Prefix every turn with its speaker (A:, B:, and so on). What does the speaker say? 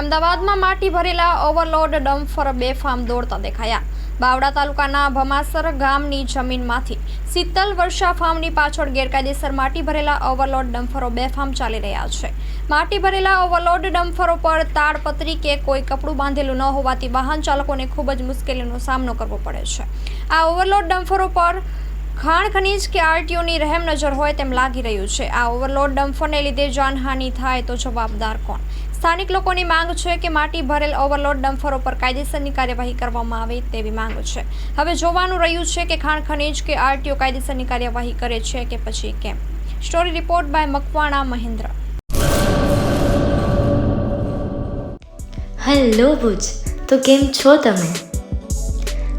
A: અમદાવાદમાં માટી ભરેલા ઓવરલોડ ડમ્ફર બેફામ દોડતા દેખાયા. બાવડા તાલુકાના ભમાસર ગામની જમીનમાંથી શીતલ વર્ષા ફાર્મની પાછળ ગેરકાયદેસર માટી ભરેલા ઓવરલોડ ડમ્ફરો બેફામ ચાલી રહ્યા છે. માટી ભરેલા ઓવરલોડ ડમ્ફરો પર તાડપત્રી કે કોઈ કપડું બાંધેલું ન હોવાથી વાહન ચાલકોને ખૂબ જ મુશ્કેલીનો સામનો કરવો પડે છે. આ ઓવરલોડ ડમ્ફરો પર ખાણ ખનીજ કે આરટીઓની રહેમ નજર હોય તેમ લાગી રહ્યું છે. આ ઓવરલોડ ડમ્ફરને લીધે જાનહાનિ થાય તો જવાબદાર કોણ? સ્થાનિક લોકોની માંગ છે કે માટી ભરેલ ઓવરલોડ ડમ્ફરો પર કાયદેસરની કાર્યવાહી કરવામાં આવે તેવી માંગ છે. હવે જોવાનું રહ્યું છે કે ખાણ ખનીજ કે આરટીઓ કાયદેસરની કાર્યવાહી કરે છે કે પછી કેમ? Story report by Makwana Mahendra.
B: Hello Bhuj, તો કેમ છો તમે?